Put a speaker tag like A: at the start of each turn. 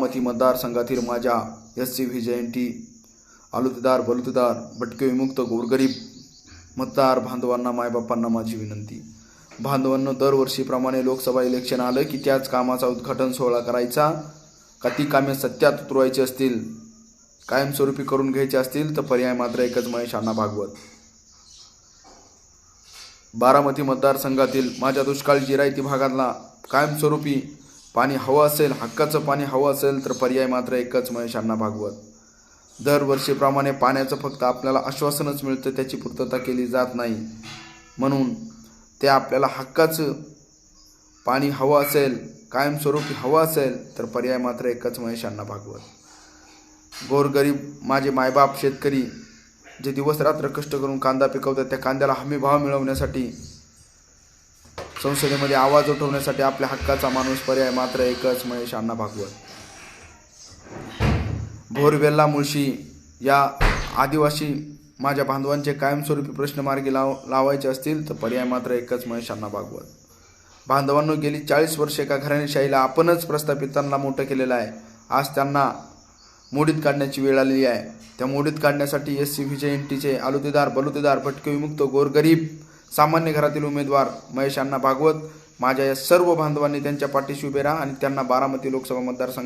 A: बारामती मतदारसंघातील माझ्या S C V जयंती आलुतेदार बलुतेदार भटके विमुक्त गोरगरीब मतदार बांधवांना मायबापांना माझी विनंती. बांधवांनो दरवर्षीप्रमाणे लोकसभा इलेक्शन आलं की त्याच कामाचा उद्घाटन सोहळा करायचा. का ती कामे सत्यात उतरवायची असतील कायमस्वरूपी करून घ्यायची असतील तर पर्याय मात्र एकच महेश अण्णा भागवत. बारामती मतदारसंघातील माझ्या दुष्काळी जिरायती भागातला कायमस्वरूपी पाणी हवं असेल हक्काचं पाणी हवं असेल तर पर्याय मात्र एकच महेश अण्णा भागवत. दरवर्षीप्रमाणे पाण्याचं फक्त आपल्याला आश्वासनच मिळतं त्याची पूर्तता केली जात नाही. म्हणून ते आपल्याला हक्काचं पाणी हवं असेल कायमस्वरूपी हवं असेल तर पर्याय मात्र एकच महेश अण्णा भागवत. गोरगरीब माझे मायबाप शेतकरी जे दिवस रात्र कष्ट करून कांदा पिकवतात त्या कांद्याला हमी भाव मिळवण्यासाठी संसदेमध्ये आवाज उठवण्यासाठी आपल्या हक्काचा माणूस पर्याय मात्र एकच महेश अण्णा भागवत. भोरवेल्ला मुळशी या आदिवासी माझ्या बांधवांचे कायमस्वरूपी प्रश्न मार्गी लाव लावायचे असतील तर पर्याय मात्र एकच महेश अण्णा भागवत. बांधवांनो गेली चाळीस वर्षे एका घराणेशाहीला आपणच प्रस्थापितांना मोठं केलेलं आहे. आज त्यांना मोडीत काढण्याची वेळ आलेली आहे. त्या मोडीत काढण्यासाठी एस सी व्ही एन टीचे आलुतेदार बलुतेदार भटके विमुक्त गोरगरीब सामान्य घरातील उमेदवार महेश अण्णा भागवत. माझ्या या सर्व बांधवांनी त्यांच्या पाठीशी उभे राहा आणि त्यांना बारामती लोकसभा मतदारसंघात